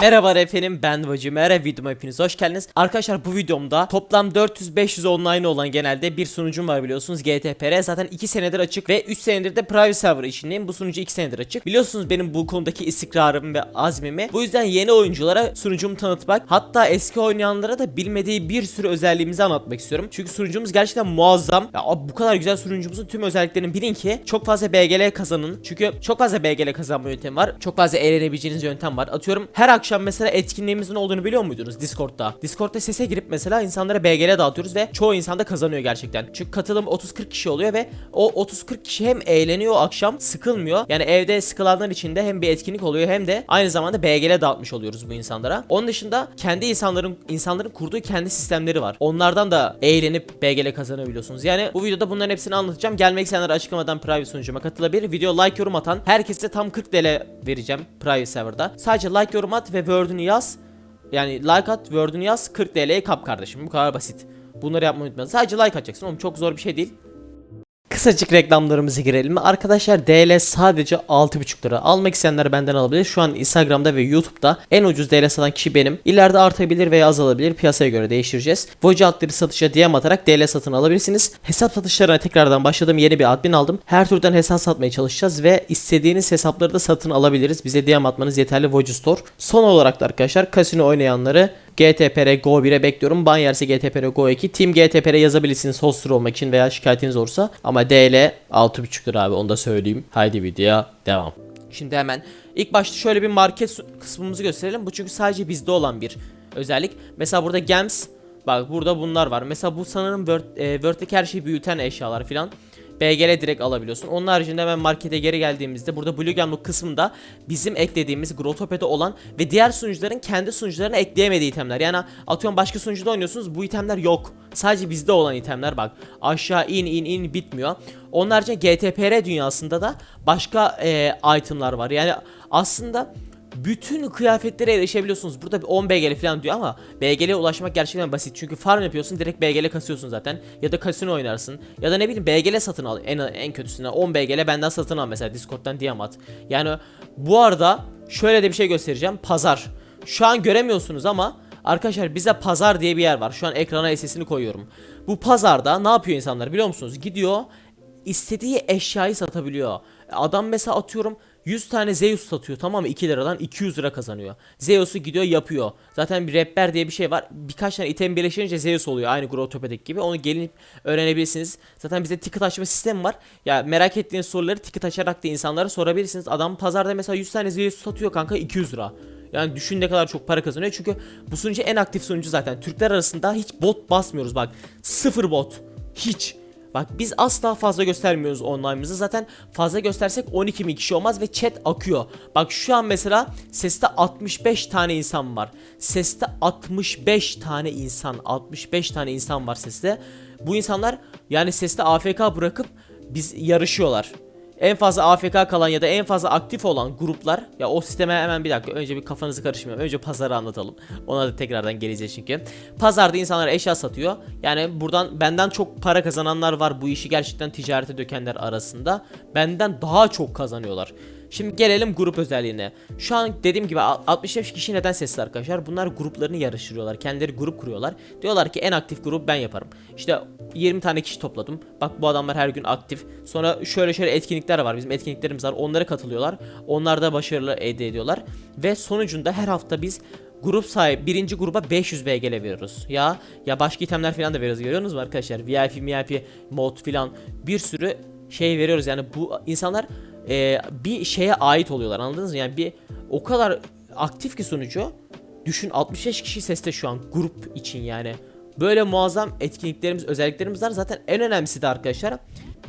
Merhaba efendim ben Vacı Merhaba videoma hepiniz hoş geldiniz. Arkadaşlar bu videomda toplam 400-500 online olan genelde bir sunucum var biliyorsunuz GTPR. Zaten 2 senedir açık ve 3 senedir de private server içindeyim. Bu sunucu 2 senedir açık. Biliyorsunuz benim bu konudaki istikrarım ve azmimi. Bu yüzden yeni oyunculara sunucumu tanıtmak hatta eski oynayanlara da bilmediği bir sürü özelliğimizi anlatmak istiyorum. Çünkü sunucumuz gerçekten muazzam. Ya bu kadar güzel sunucumuzun tüm özelliklerini bilin ki çok fazla BGL kazanın. Çünkü çok fazla BGL kazanma yöntemi var. Çok fazla eğlenebileceğiniz yöntem var. Atıyorum her akşam mesela etkinliğimizin olduğunu biliyor muydunuz Discord'da? Discord'da sese girip mesela insanlara BGL dağıtıyoruz ve çoğu insan da kazanıyor gerçekten. Çünkü katılım 30-40 kişi oluyor ve o 30-40 kişi hem eğleniyor akşam sıkılmıyor. Yani evde sıkılanlar için de hem bir etkinlik oluyor hem de aynı zamanda BGL dağıtmış oluyoruz bu insanlara. Onun dışında kendi insanların insanların kurduğu kendi sistemleri var. Onlardan da eğlenip BGL kazanabiliyorsunuz. Yani bu videoda bunların hepsini anlatacağım. Gelmek isteyenler açıklamadan private sunucuma katılabilir. Video like yorum atan herkese tam 40 TL vereceğim private serverda. Sadece like yorum at ve word'ünü yaz. Yani like at word'ünü yaz 40 TL'ye kap kardeşim. Bu kadar basit. Bunları yapmayı unutmayın. Sadece like atacaksın. Oğlum çok zor bir şey değil. Kısacık reklamlarımıza girelim. Arkadaşlar DL sadece 6,5 lira. Almak isteyenler benden alabilir. Şu an Instagram'da ve YouTube'da en ucuz DL satan kişi benim. İleride artabilir veya azalabilir. Piyasaya göre değiştireceğiz. Voice adları satışa DM atarak DL satın alabilirsiniz. Hesap satışlarına tekrardan başladım. Yeni bir admin aldım. Her türden hesap satmaya çalışacağız ve istediğiniz hesapları da satın alabiliriz. Bize DM atmanız yeterli Voice Store. Son olarak da arkadaşlar kasino oynayanları GTPR Go 1'e bekliyorum. Ban yerse GTPR Go 2. Team GTPR yazabilirsiniz hoster olmak için veya şikayetiniz olursa. Ama DL 6.5 lira abi onu da söyleyeyim. Haydi videoya devam. Şimdi hemen ilk başta şöyle bir market kısmımızı gösterelim. Bu çünkü sadece bizde olan bir özellik. Mesela burada Gems Bak burada bunlar var. Mesela bu sanırım Word, e, Word'deki her şeyi büyüten eşyalar filan. BGL direkt alabiliyorsun. Onun haricinde hemen markete geri geldiğimizde burada Blue Gemlock kısmında bizim eklediğimiz Growtopia'da olan ve diğer sunucuların kendi sunucularına ekleyemediği itemler. Yani atıyorum başka sunucuda oynuyorsunuz bu itemler yok. Sadece bizde olan itemler bak. Aşağı in in in bitmiyor. Onun haricinde GTPR dünyasında da başka e, itemlar var. Yani aslında bütün kıyafetlere erişebiliyorsunuz. Burada bir 10 BGL falan diyor ama BGL'ye ulaşmak gerçekten basit. Çünkü farm yapıyorsun direkt BGL kasıyorsun zaten. Ya da kasino oynarsın. Ya da ne bileyim BGL satın al. En, en kötüsüne 10 BGL benden satın al mesela Discord'dan DM at. Yani bu arada şöyle de bir şey göstereceğim. Pazar. Şu an göremiyorsunuz ama Arkadaşlar bize pazar diye bir yer var. Şu an ekrana sesini koyuyorum. Bu pazarda ne yapıyor insanlar biliyor musunuz? Gidiyor istediği eşyayı satabiliyor. Adam mesela atıyorum 100 tane Zeus satıyor tamam mı 2 liradan 200 lira kazanıyor. Zeus'u gidiyor yapıyor. Zaten bir rapper diye bir şey var. Birkaç tane item birleşince Zeus oluyor aynı Growtopia'daki gibi. Onu gelip öğrenebilirsiniz. Zaten bizde ticket açma sistemi var. Ya merak ettiğiniz soruları ticket açarak da insanlara sorabilirsiniz. Adam pazarda mesela 100 tane Zeus satıyor kanka 200 lira. Yani düşün ne kadar çok para kazanıyor. Çünkü bu sunucu en aktif sunucu zaten. Türkler arasında hiç bot basmıyoruz bak. Sıfır bot. Hiç. Bak biz asla fazla göstermiyoruz online'ımızı. Zaten fazla göstersek 12 bin kişi olmaz ve chat akıyor. Bak şu an mesela seste 65 tane insan var. Seste 65 tane insan. 65 tane insan var seste. Bu insanlar yani seste AFK bırakıp biz yarışıyorlar. En fazla AFK kalan ya da en fazla aktif olan gruplar ya o sisteme hemen bir dakika önce bir kafanızı karıştırmayalım. Önce pazarı anlatalım. Ona da tekrardan geleceğiz çünkü. Pazarda insanlar eşya satıyor. Yani buradan benden çok para kazananlar var. Bu işi gerçekten ticarete dökenler arasında. Benden daha çok kazanıyorlar. Şimdi gelelim grup özelliğine. Şu an dediğim gibi 65 kişi neden sesli arkadaşlar? Bunlar gruplarını yarıştırıyorlar. Kendileri grup kuruyorlar. Diyorlar ki en aktif grup ben yaparım. İşte 20 tane kişi topladım. Bak bu adamlar her gün aktif. Sonra şöyle şöyle etkinlikler var. Bizim etkinliklerimiz var. Onlara katılıyorlar. Onlar da başarılı elde ediyorlar. Ve sonucunda her hafta biz grup sahibi birinci gruba 500 BGL veriyoruz. Ya ya başka itemler falan da veriyoruz. Görüyorsunuz mu arkadaşlar? VIP, VIP mod falan bir sürü şey veriyoruz. Yani bu insanlar e, bir şeye ait oluyorlar. Anladınız mı? Yani bir o kadar aktif ki sunucu. Düşün 65 kişi seste şu an grup için yani. Böyle muazzam etkinliklerimiz, özelliklerimiz var. Zaten en önemlisi de arkadaşlar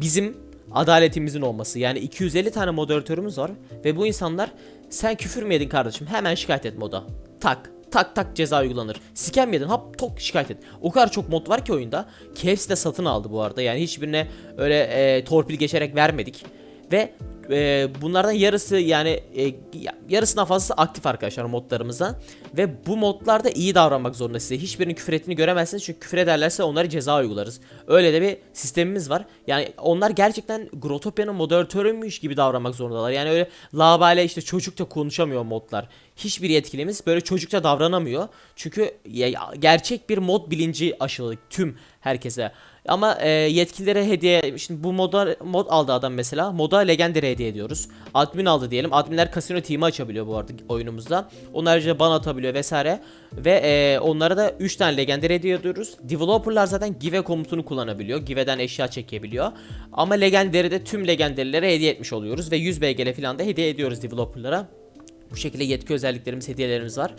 bizim adaletimizin olması. Yani 250 tane moderatörümüz var ve bu insanlar sen küfür mü yedin kardeşim? Hemen şikayet et moda. Tak tak tak ceza uygulanır. Scam yedin hap tok şikayet et. O kadar çok mod var ki oyunda. KFC de satın aldı bu arada. Yani hiçbirine öyle e, torpil geçerek vermedik. Ve e, bunlardan yarısı yani e, ya- yarısından fazlası aktif arkadaşlar modlarımızdan. Ve bu modlarda iyi davranmak zorunda size. Hiçbirinin küfür ettiğini göremezsiniz çünkü küfür ederlerse onlara ceza uygularız. Öyle de bir sistemimiz var. Yani onlar gerçekten Grotopya'nın moderatörüymüş gibi davranmak zorundalar. Yani öyle labale işte çocukça konuşamıyor modlar. Hiçbir yetkilimiz böyle çocukça davranamıyor. Çünkü ya- gerçek bir mod bilinci aşıladık tüm herkese. Ama e, yetkililere hediye şimdi bu moda mod aldı adam mesela. Moda legendary hediye ediyoruz. Admin aldı diyelim. Adminler kasino team'i açabiliyor bu arada oyunumuzda. Onun haricinde ban atabiliyor vesaire. Ve e, onlara da 3 tane legendary hediye ediyoruz. Developerlar zaten give komutunu kullanabiliyor. Give'den eşya çekebiliyor. Ama legendary'de tüm legendary'lere hediye etmiş oluyoruz. Ve 100 BGL falan da hediye ediyoruz developerlara. Bu şekilde yetki özelliklerimiz, hediyelerimiz var.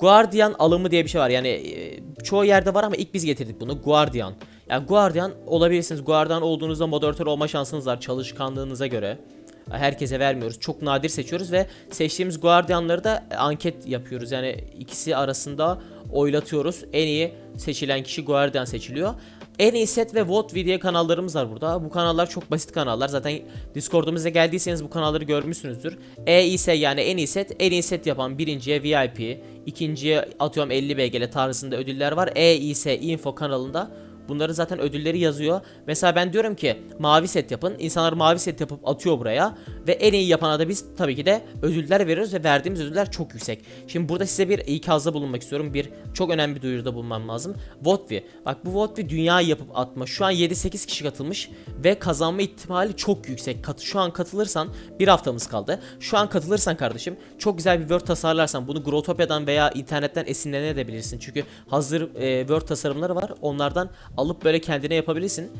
Guardian alımı diye bir şey var. Yani e, çoğu yerde var ama ilk biz getirdik bunu. Guardian. Yani Guardian olabilirsiniz. Guardian olduğunuzda moderatör olma şansınız var çalışkanlığınıza göre. Herkese vermiyoruz. Çok nadir seçiyoruz ve seçtiğimiz Guardianları da anket yapıyoruz. Yani ikisi arasında oylatıyoruz. En iyi seçilen kişi Guardian seçiliyor. En iyi set ve vote diye kanallarımız var burada. Bu kanallar çok basit kanallar. Zaten Discord'umuza geldiyseniz bu kanalları görmüşsünüzdür. E ise yani en iyi set, en iyi set yapan birinciye VIP, ikinciye atıyorum 50 BGL tarzında ödüller var. E ise info kanalında Bunların zaten ödülleri yazıyor. Mesela ben diyorum ki mavi set yapın. İnsanlar mavi set yapıp atıyor buraya. Ve en iyi yapana da biz tabii ki de ödüller veriyoruz ve verdiğimiz ödüller çok yüksek. Şimdi burada size bir ikazda bulunmak istiyorum. Bir çok önemli bir duyuruda bulunmam lazım. Votvi. Bak bu Votvi dünya yapıp atma. Şu an 7-8 kişi katılmış ve kazanma ihtimali çok yüksek. Kat şu an katılırsan bir haftamız kaldı. Şu an katılırsan kardeşim çok güzel bir Word tasarlarsan bunu Growtopia'dan veya internetten esinlenebilirsin. Çünkü hazır e, Word tasarımları var. Onlardan alıp böyle kendine yapabilirsin.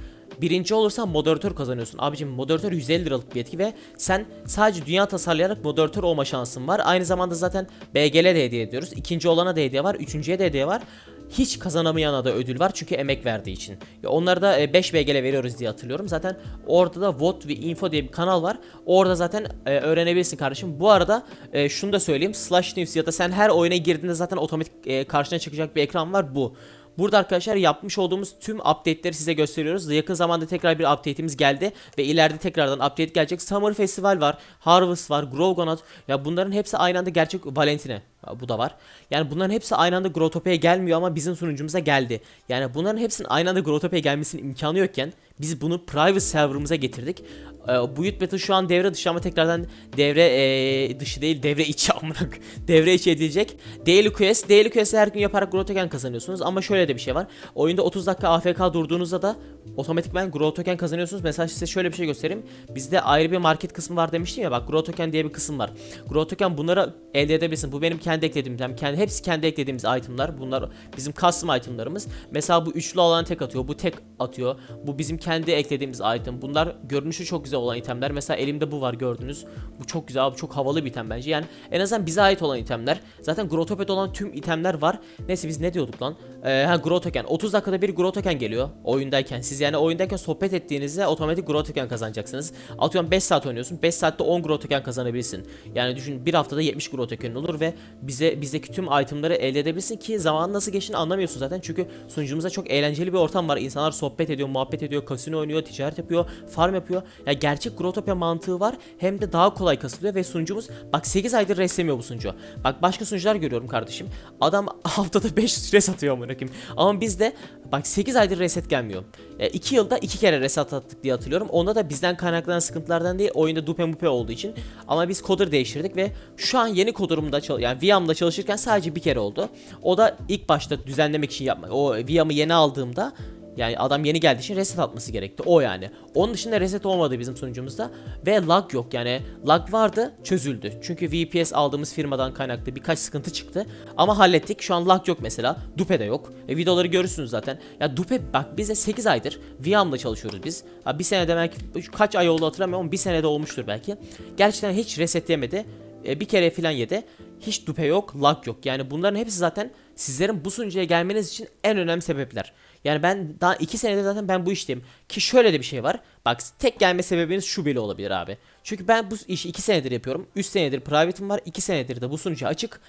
Birinci olursan moderatör kazanıyorsun. Abicim moderatör 150 liralık bir yetki ve sen sadece dünya tasarlayarak moderatör olma şansın var. Aynı zamanda zaten BGL de hediye ediyoruz. İkinci olana da hediye var. Üçüncüye de hediye var. Hiç kazanamayana da ödül var çünkü emek verdiği için. Ya onlara da e, 5 BGL veriyoruz diye hatırlıyorum. Zaten orada da Vote ve Info diye bir kanal var. Orada zaten e, öğrenebilirsin kardeşim. Bu arada e, şunu da söyleyeyim. Slash News ya da sen her oyuna girdiğinde zaten otomatik e, karşına çıkacak bir ekran var bu. Burada arkadaşlar yapmış olduğumuz tüm update'leri size gösteriyoruz. Yakın zamanda tekrar bir update'imiz geldi ve ileride tekrardan update gelecek. Summer Festival var, Harvest var, Grogonot. Ya bunların hepsi aynı anda gerçek Valentine. Bu da var. Yani bunların hepsi aynı anda Growtopia'ya gelmiyor ama bizim sunucumuza geldi. Yani bunların hepsinin aynı anda Growtopia'ya gelmesinin imkanı yokken biz bunu private serverımıza getirdik. Ee, bu Battle şu an devre dışı ama tekrardan devre ee, dışı değil devre içi amına koyayım. devre içi edilecek. Daily Quest, Daily Quest'i her gün yaparak Grow Token kazanıyorsunuz ama şöyle de bir şey var. Oyunda 30 dakika AFK durduğunuzda da otomatikman Grow Token kazanıyorsunuz. Mesela size şöyle bir şey göstereyim. Bizde ayrı bir market kısmı var demiştim ya bak Grow Token diye bir kısım var. Grow Token bunları elde edebilirsin. Bu benim kendi eklediğim, yani kendi, hepsi kendi eklediğimiz itemlar. Bunlar bizim custom itemlarımız. Mesela bu üçlü olan tek atıyor. Bu tek atıyor. Bu bizim kendi eklediğimiz item. Bunlar görünüşü çok güzel olan itemler. Mesela elimde bu var gördünüz. Bu çok güzel abi çok havalı bir item bence. Yani en azından bize ait olan itemler. Zaten Growtopia'da olan tüm itemler var. Neyse biz ne diyorduk lan? Ee, ha Grow Token. 30 dakikada bir Grow Token geliyor oyundayken. Siz yani oyundayken sohbet ettiğinizde otomatik Grow Token kazanacaksınız. Atıyorum 5 saat oynuyorsun. 5 saatte 10 Grow Token kazanabilirsin. Yani düşün bir haftada 70 Grow Token olur ve bize bizdeki tüm itemları elde edebilirsin ki zaman nasıl geçtiğini anlamıyorsun zaten. Çünkü sunucumuzda çok eğlenceli bir ortam var. İnsanlar sohbet ediyor, muhabbet ediyor, kasino oynuyor, ticaret yapıyor, farm yapıyor. Ya gerçek Growtopia mantığı var. Hem de daha kolay kasılıyor ve sunucumuz bak 8 aydır reslemiyor bu sunucu. Bak başka sunucular görüyorum kardeşim. Adam haftada 5 res atıyor amına koyayım. Ama bizde bak 8 aydır reset gelmiyor. 2 yılda 2 kere reset attık diye hatırlıyorum. Onda da bizden kaynaklanan sıkıntılardan değil oyunda dupe mupe olduğu için. Ama biz coder değiştirdik ve şu an yeni coder'ımda çal yani VM'da çalışırken sadece bir kere oldu. O da ilk başta düzenlemek için yapmak. O VM'ı yeni aldığımda yani adam yeni geldiği için reset atması gerekti. O yani. Onun dışında reset olmadı bizim sunucumuzda. Ve lag yok yani. Lag vardı çözüldü. Çünkü VPS aldığımız firmadan kaynaklı birkaç sıkıntı çıktı. Ama hallettik. Şu an lag yok mesela. Dupe de yok. E, videoları görürsünüz zaten. Ya Dupe bak bize 8 aydır VM'da çalışıyoruz biz. Ha, bir senede belki kaç ay oldu hatırlamıyorum bir senede olmuştur belki. Gerçekten hiç resetleyemedi. E, bir kere filan yedi. Hiç dupe yok, lag yok. Yani bunların hepsi zaten sizlerin bu sunucuya gelmeniz için en önemli sebepler. Yani ben daha 2 senedir zaten ben bu işteyim. Ki şöyle de bir şey var. Bak tek gelme sebebiniz şu bile olabilir abi. Çünkü ben bu işi 2 senedir yapıyorum. 3 senedir private'ım var. 2 senedir de bu sunucu açık.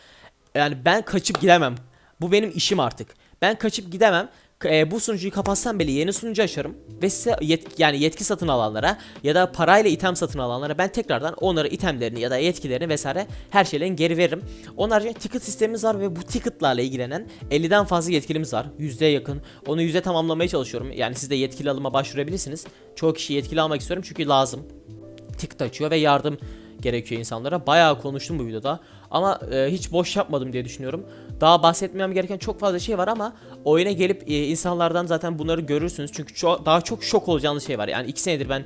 Yani ben kaçıp gidemem. Bu benim işim artık. Ben kaçıp gidemem. E, bu sunucuyu kapatsam bile yeni sunucu açarım ve size yet- yani yetki satın alanlara ya da parayla item satın alanlara ben tekrardan onlara itemlerini ya da yetkilerini vesaire her şeylerini geri veririm. Onun haricinde ticket sistemimiz var ve bu ticketlarla ilgilenen 50'den fazla yetkilimiz var. Yüzdeye yakın. Onu yüzde tamamlamaya çalışıyorum. Yani siz de yetkili alıma başvurabilirsiniz. Çoğu kişi yetkili almak istiyorum çünkü lazım. Ticket açıyor ve yardım gerekiyor insanlara. Bayağı konuştum bu videoda ama e, hiç boş yapmadım diye düşünüyorum. Daha bahsetmem gereken çok fazla şey var ama oyuna gelip e, insanlardan zaten bunları görürsünüz. Çünkü ço- daha çok şok olacağınız şey var. Yani 2 senedir ben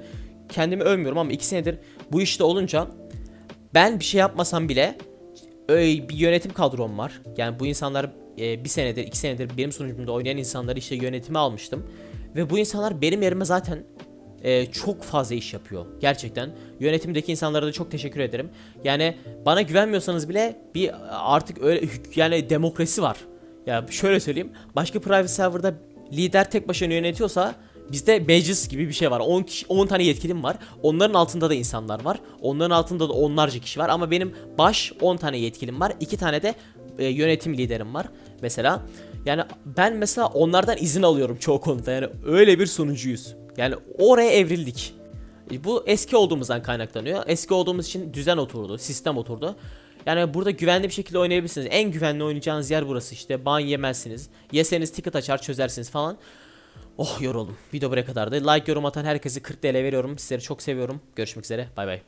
kendimi övmüyorum ama 2 senedir bu işte olunca ben bir şey yapmasam bile bir yönetim kadrom var. Yani bu insanlar e, bir senedir, iki senedir benim sunucumda oynayan insanları işte yönetime almıştım. Ve bu insanlar benim yerime zaten e, çok fazla iş yapıyor. Gerçekten. Yönetimdeki insanlara da çok teşekkür ederim. Yani bana güvenmiyorsanız bile bir artık öyle yani demokrasi var. Ya şöyle söyleyeyim. Başka private serverda lider tek başına yönetiyorsa Bizde meclis gibi bir şey var. 10 kişi 10 tane yetkilim var. Onların altında da insanlar var. Onların altında da onlarca kişi var ama benim baş 10 tane yetkilim var. 2 tane de e, yönetim liderim var mesela. Yani ben mesela onlardan izin alıyorum çoğu konuda. Yani öyle bir sunucuyuz. Yani oraya evrildik. Bu eski olduğumuzdan kaynaklanıyor. Eski olduğumuz için düzen oturdu, sistem oturdu. Yani burada güvenli bir şekilde oynayabilirsiniz. En güvenli oynayacağınız yer burası işte. Ban yemezsiniz. Yeseniz ticket açar çözersiniz falan. Oh yoruldum. Video buraya kadardı. Like yorum atan herkese 40 TL veriyorum. Sizleri çok seviyorum. Görüşmek üzere. Bay bay.